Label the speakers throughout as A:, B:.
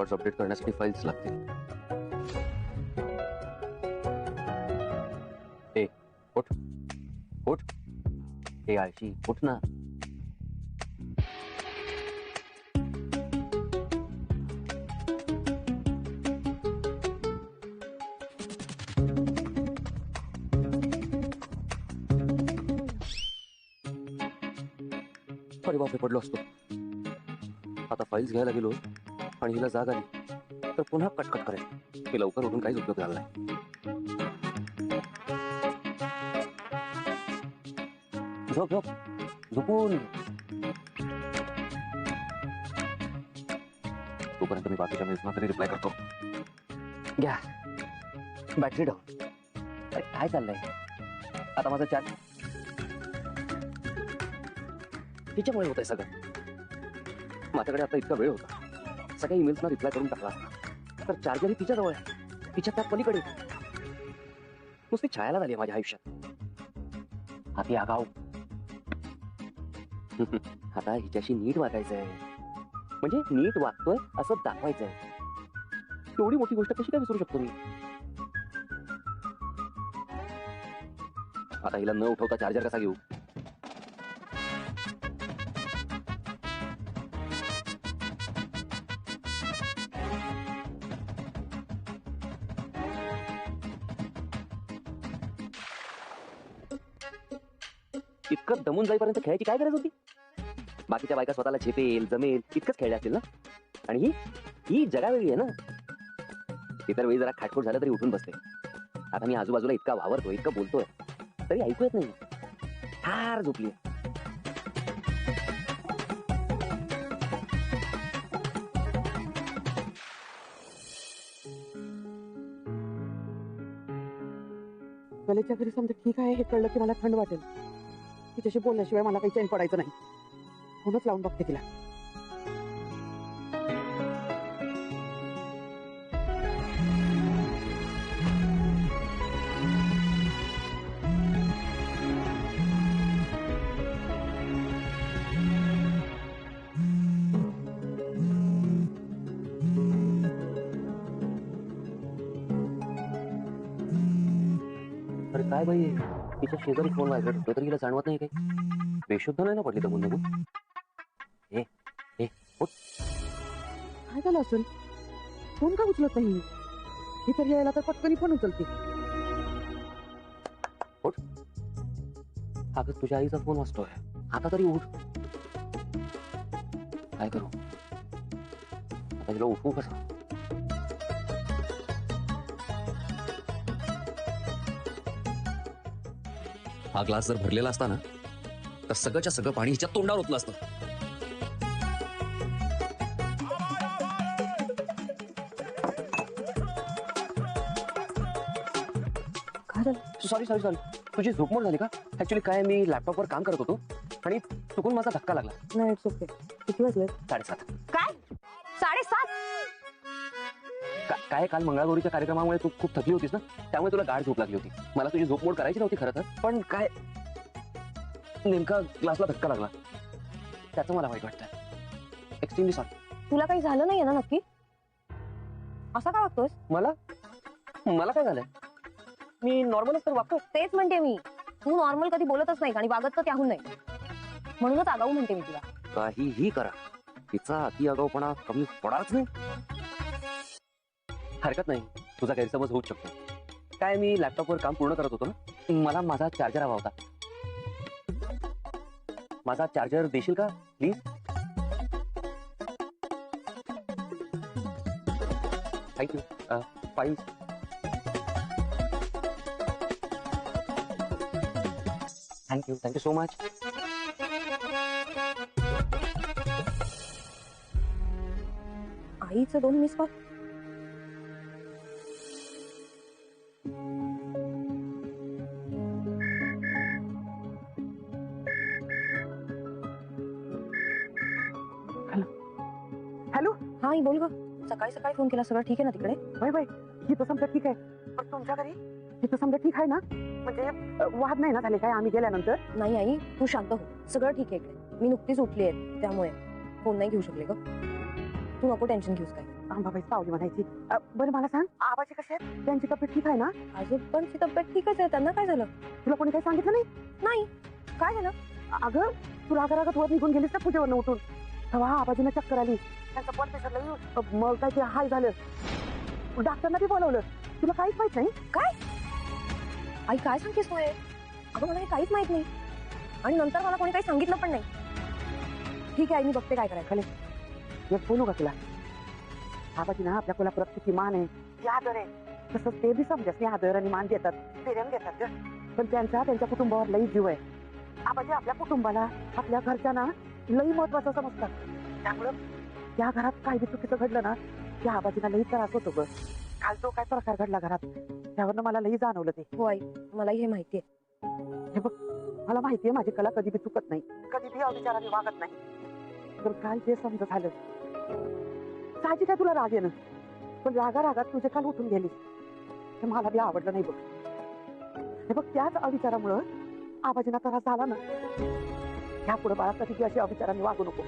A: Record update करण्यासाठी files लागतील. ए उठ. उठ. ए आळशी उठ ना. अरे बापरे पडलो असतो. आता फाईल्स घ्यायला गेलो हो. आणि हिला जाग आली. तर पुन्हा कटकट करेल. मी लवकर उठून काहीच उपयोग झाला नाही. झोप झोप. झोपून तोपर्यंत मी बाकीच्या मेल्सना तरी रिप्लाय करतो. घ्या. बॅटरी डाऊन अरे काय चाललंय? आता माझं चार्ज तिच्यामुळे होत आहे सगळं. माझ्याकडे आता इतका वेळ होता. सगळ्या ईमेल्सना रिप्लाय करून टाकला. असता तर चार्जरही तिच्याजवळ आहे. तिच्या त्या पलीकडे नुसती छायाला झाली माझ्या आयुष्यात. हाती आगाव आता हिच्याशी नीट वागायचंय. म्हणजे नीट वागतोय असं दाखवायचंय. एवढी मोठी गोष्ट कशी काय विसरू शकतो मी? आता हिला न उठवता चार्जर कसा घेऊ? दमून जाईपर्यंत खेळायची काय गरज होती? बाकीच्या बायका स्वतःला झेपेल जमेल इतकंच खेळल्या असतील ना? आणि ही ही जगावेगळी आहे ना? इतर वेळी जरा खाटखोट झालं तरी उठून बसते. आता मी आजूबाजूला इतका वावरतोय इतकं बोलतोय तरी ऐकू येत नाही. फार झोपली
B: कलेच्या घरी समजा ठीक आहे हे कळलं की मला थंड वाटेल. तिच्याशी बोलल्याशिवाय मला काही चैन पडायचं नाही. म्हणूनच लावून बघते तिला.
A: अरे काय बाई? तिच्या शेजारी फोन व्हायब्रेट होतो तरी हिला जाणवत नाही काही. बेशुद्ध नाही ना पडली दमून ए ए उठ.
B: काय झालं असेल फोन का उचलत नाही? ही तर यायला तर पटकनी पण उचलते.
A: अगं तुझ्या आईचा फोन वाजतोय. आता तरी उठ. काय करू? आता तिला उठवू कसं? हा ग्लास जर भरलेला असता ना तर सगळंच्या सगळं पाणी हिच्या तोंडावर ओतलं असतं.
B: काय झालं?
A: सॉरी सॉरी सॉरी तुझी झोपमोड झाली का? ऍक्च्युली काय मी लॅपटॉपवर काम करत होतो आणि चुकून माझा धक्का लागला.
B: नाही इट्स ओके किती वाजले
A: साडेसात.
C: काय? साडेसात?
A: का- काय काल मंगळागौरीच्या कार्यक्रमामुळे तू खूप थकली होतीस ना? त्यामुळे तुला गाढ झोप लागली होती. मला तुझी झोप मोड करायची नव्हती खरं तर. पण काय? नेमका ग्लासला धक्का लागला. त्याचं मला वाईट वाटतं. एक्स्ट्रीमली सॉरी
C: तुला काही झालं नाहीये ना नक्की? असा का वागतोस
A: मला? मला काय झालंय? मी नॉर्मलच तर वागतोय.
C: तेच म्हणते मी. तू नॉर्मल कधी बोलतच नाही आणि वागत तर त्याहून नाही. म्हणूनच आगाऊ म्हणते मी तुला.
A: काहीही करा. तिचा अति आगाऊपणा कमी पडारच नाही. हरकत नाही. तुझा गैरसमज होऊच शकतो. काय मी लॅपटॉपवर काम पूर्ण करत होतो ना? मला माझा चार्जर हवा होता. माझा चार्जर देशील का please thank you fine thank you thank you so much
C: आईचं दोन मिस कॉल सकाळी सकाळी फोन केला सगळं? ठीक आहे ना तिकडे?
B: Bye bye. ही तर समजा ठीक आहे. पण तुमच्या घरी ही तर समजा ठीक आहे ना? म्हणजे वाद नाही ना झाले काय आम्ही गेल्यानंतर?
C: नाही आई तू शांत हो. सगळं ठीक आहे इकडे. मी नुकतीच उठली आहे त्यामुळे फोन नाही घेऊ शकले ग. तू नको टेन्शन घेऊस काय
B: आंबाबाई सावली म्हणायची. बरं मला सांग आबाजी कसे आहेत? त्यांची तब्येत ठीक आहे ना?
C: आजोबांची तब्येत ठीकच आहे त्यांना काय झालं?
B: तुला कोणी काही सांगितलं नाही?
C: नाही. काय झालं?
B: अगं तू रागा रागात वर निघून गेलीस ना पूजेवरनं उठून. तेव्हा आबाजीनं चक्कर आली. त्यांचं पोट पेशरला मग काय ते हाय झालं. डॉक्टरना बी बोलवलं. तुला काहीच माहीत नाही? काय?
C: आई काय सांगतेस तू हे? अगं मला हे काहीच माहीत नाही. आणि नंतर मला कोणी काही सांगितलं पण नाही. ठीक आहे मी बघते काय करायचं.
B: खाली एक बोलू का तुला. आबाजी ना आपल्या कोल्हापुरात किती मान आहे. किती आदर आहे. तसंच ते बी समजा आदर आणि मान देतात. प्रेम देतात ग. पण त्यांचा त्यांच्या कुटुंबावर लई जीव आहे. आबाजी आपल्या कुटुंबाला आपल्या घरच्यांना लई महत्वाचं समजतात त्यामुळं त्या घरात काही बी चुकीचं घडलं ना त्या आबाजीला लई त्रास होतो ग. काल जो काय प्रकार घडला घरात? त्यावरनं मला लई जाणवलं ते.
C: हो आई मलाही हे माहिती आहे.
B: मला माहितीये माझी कला कधी बी चुकत नाही. कधी बी अविचाराने वागत नाही. पण काल जे समज झालं. साहजिक आहे तुला राग येणं. पण रागा रागात तुझे काल उठून गेलीस. हे मला बी आवडलं नाही बघ. हे बघ त्याच अविचारामुळं आबाजीना त्रास झाला ना. ह्या पुढे बाळा कधी अशी अविचाराने वागू नको.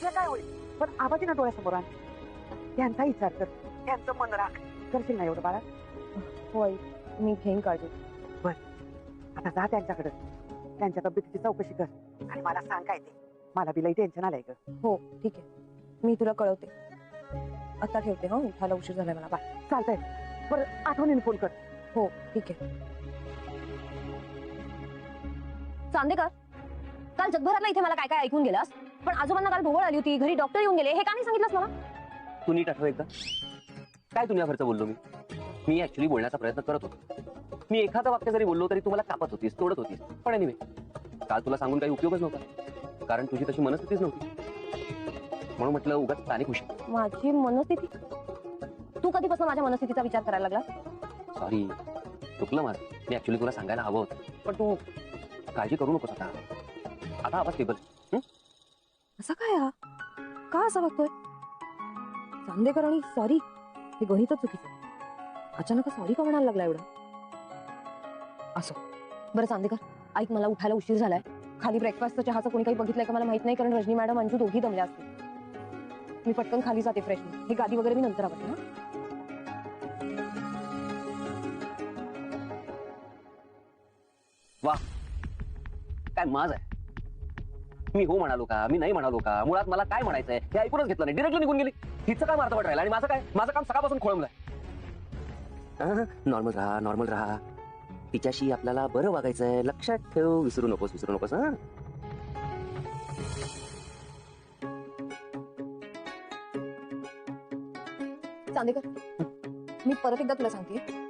B: जे काय होईल? पण आबाजीना डोळ्यासमोर आण. त्यांचा विचार कर. त्यांचं मन राख. करशील ना एवढं बाळा?
C: हो आई मी घेईन काळजी.
B: आता जा त्यांच्याकडे. त्यांच्या तब्येतीची चौकशी कर. आणि मला सांग काय ते. मला बी लई टेन्शन आलंय ग.
C: हो ठीक आहे. मी तुला कळवते. आता ठेवते हा. उठायला उशीर झालाय मला. बाय.
B: चालतंय. बरं आठवणीने फोन कर.
C: हो ठीक आहे. चांदेकर? काल जगभरातला इथे मला काय काय ऐकून गेलास? पण आजोबांना काल भोवळ आली होती घरी डॉक्टर येऊन गेले. हे का नाही सांगितलंस मला?
A: तू नीट आठव एकदा. काय दुनियाभरचं बोललो मी? मी ऍक्च्युली बोलण्याचा प्रयत्न करत होतो. मी एखादं वाक्य जरी बोललो तरी तुम्हाला कापत होतीस तोडत होतीस. पण एनिवे काल तुला सांगून काही उपयोगच नव्हता. कारण तुझी तशी मनस्थितीच नव्हती. म्हणून म्हटलं उगाच स्थानिक खुशी
C: माझी मनस्थिती? तू कधीपासून माझ्या मनस्थितीचा विचार करायला लागला
A: सॉरी चुकलं माझं. मी ऍक्च्युली तुला सांगायला हवं होतं. पण तू काळजी करू नकोस आता. आता आवाज स्टेबल
C: असा काय हा? का असा वागतोय? चांदेकर आणि सॉरी हे गणितच चुकीचं अचानक सॉरी का म्हणायला लागला एवढं? असो. बरं चांदेकर ऐक मला उठायला उशीर झालाय. खाली ब्रेकफास्टचं चहाचं कोणी काही बघितलंय का? मला माहीत नाही कारण रजनी मॅडम अंजू दोघी दमल्या असतील. मी पटकन खाली जाते फ्रेश हे गादी वगैरे मी नंतर आवडते ना
A: काय माज आहे. मी हो म्हणालो का? मी नाही म्हणालो का? मुळात मला काय म्हणायचंय? हे ऐकूनच घेतलं नाही. डिरेक्टली निघून गेली. हिचं काय मार्तवट राहिला? आणि माझं काय? माझं काम सकाळपासून खोळंबलंय. नॉर्मल राहा नॉर्मल राहा. तिच्याशी आपल्याला बरं वागायचंय. लक्षात ठेव. विसरू नकोस विसरू नकोस हा?
C: चांदेकर मी परत एकदा तुला सांगते.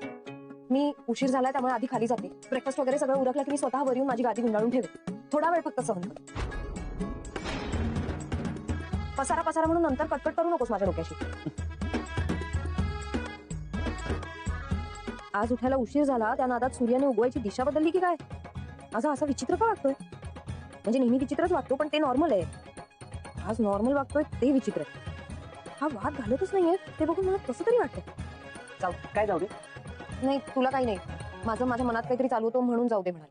C: मी उशीर झालाय त्यामुळे आधी खाली जाते. ब्रेकफास्ट वगैरे सगळं उरकलं की मी स्वतः वर येऊन माझी गादी गुंडाळून ठेवे थोडा वेळ फक्त सहन कर. पसारा पसारा म्हणून नंतर कटकट करू नकोस माझ्या डोक्याशी. आज उठायला उशीर झाला त्या नादात सूर्याने उगवायची दिशा बदलली की काय? माझा असा विचित्र का वागतोय? म्हणजे नेहमी विचित्रच वागतो पण ते नॉर्मल आहे. आज नॉर्मल वागतोय ते विचित्र आहे. हा वाद घालतच नाहीये ते बघून मला कसं तरी वाटतं
A: जाऊ काय जाऊ दे?
C: नाही तुला काही नाही. माझं माझ्या मनात काहीतरी चालू होतं म्हणून जाऊ दे म्हणाल.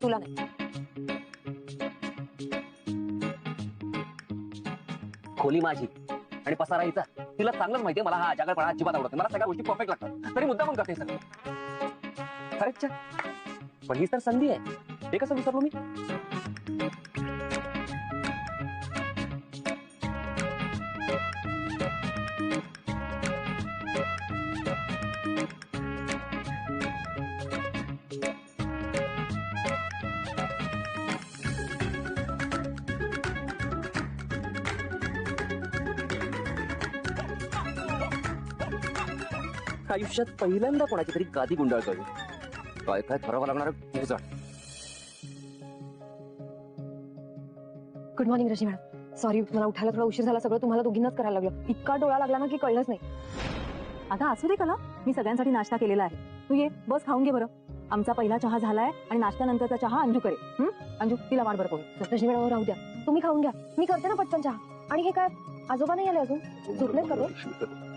C: तुला नाही.
A: खोली माझी. आणि पसारा हिचा. तिला चांगलंच माहितीये मला हा जागरपणा अजिबात आवडत नाही. मला सगळ्या गोष्टी परफेक्ट लागतात. तरी मुद्दा पण करते सर? खरेच पण ही तर संधी आहे. हे कसं विसरलो मी? आयुष्यात पहिल्यांदा कोणाची तरी गादी गुंडाळ कळली काय काय ठरावं लागणार
C: good morning Rashi madam. Sorry मला उठायला थोडा उशीर झाला. सगळं तुम्हाला दोघींनाच करायला लागलं. इतका डोळा लागला ना की कळलंच नाही.
D: आता असू दे कला. मी सगळ्यांसाठी नाश्ता केलेला आहे. तू ये बस खाऊन घे बरं. आमचा पहिला चहा झालाय आणि नाश्त्यानंतरचा चहा अंजू करेल हं? अंजू तिला वाट बरं कोण
C: रजनी मॅडम राहू द्या. तुम्ही खाऊन घ्या. मी करते ना पटकन चहा. आणि हे काय? आजोबा नाही आले अजून? झोपलेत का ते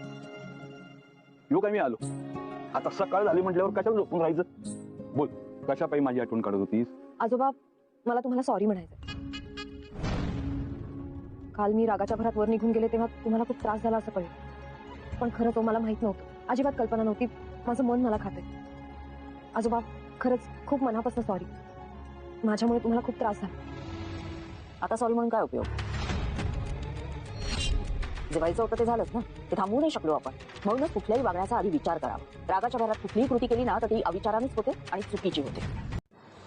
E: येऊ काय मी आलो? आता सकाळ झाली म्हटल्यावर कशाला झोपून राहायचं? बोल कशा पायी माझी आठवण काढत होतीस?
C: आजोबा मला तुम्हाला सॉरी म्हणायचं काल मी रागाच्या भरात वर निघून गेले तेव्हा तुम्हाला खूप त्रास झाला असं कळलं. पण खरं तो मला माहीत नव्हतं. अजिबात कल्पना नव्हती. माझं मन मला खाते आजोबा खरंच खूप मनापासून सॉरी माझ्यामुळे तुम्हाला खूप त्रास झाला.
F: आता सॉरी म्हणून काय उपयोग? जे होतं ते झालंच ना. ते थांबवू नाही शकलो आपण. म्हणूनच कुठल्याही वागण्याचा आधी विचार करावा. रागाच्या भरात कुठलीही कृती केली ना तर ती अविचारानेच होते आणि चुकीची होते.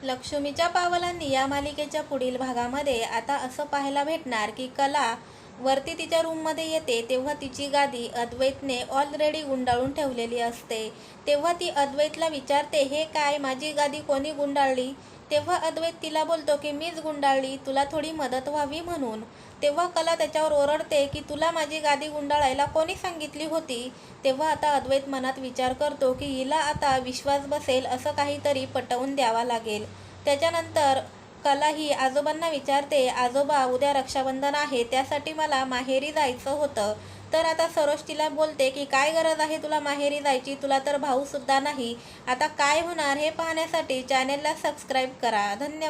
G: लक्ष्मीच्या पावलांनी या मालिकेच्या पुढील भागामध्ये आता असं पाहायला भेटणार की कला वरती तिच्या रूममध्ये येते तेव्हा तिची गादी अद्वैतने ऑलरेडी गुंडाळून ठेवलेली असते. तेव्हा ती अद्वैतला विचारते हे काय माझी गादी कोणी गुंडाळली? तेव्हा अद्वैत तिला बोलतो की मीच गुंडाळली तुला थोडी मदत व्हावी म्हणून. तेव्हा कला त्याच्यावर ओरडते की तुला माझी गादी गुंडाळायला कोणी सांगितली होती? तेव्हा आता अद्वैत मनात विचार करतो की हिला आता विश्वास बसेल असं काहीतरी पटवून द्यावा लागेल. त्याच्यानंतर कला ही आजोबांना विचारते आजोबा उद्या रक्षाबंधन आहे त्यासाठी मला माहेरी जायचं होतं तर आता सरोज तिला बोलते की काय गरज आहे तुला माहेरी जायची? तुला तर भाऊसुद्धा नाही. आता काय होणार हे पाहण्यासाठी चॅनेलला सबस्क्राईब करा. धन्यवाद.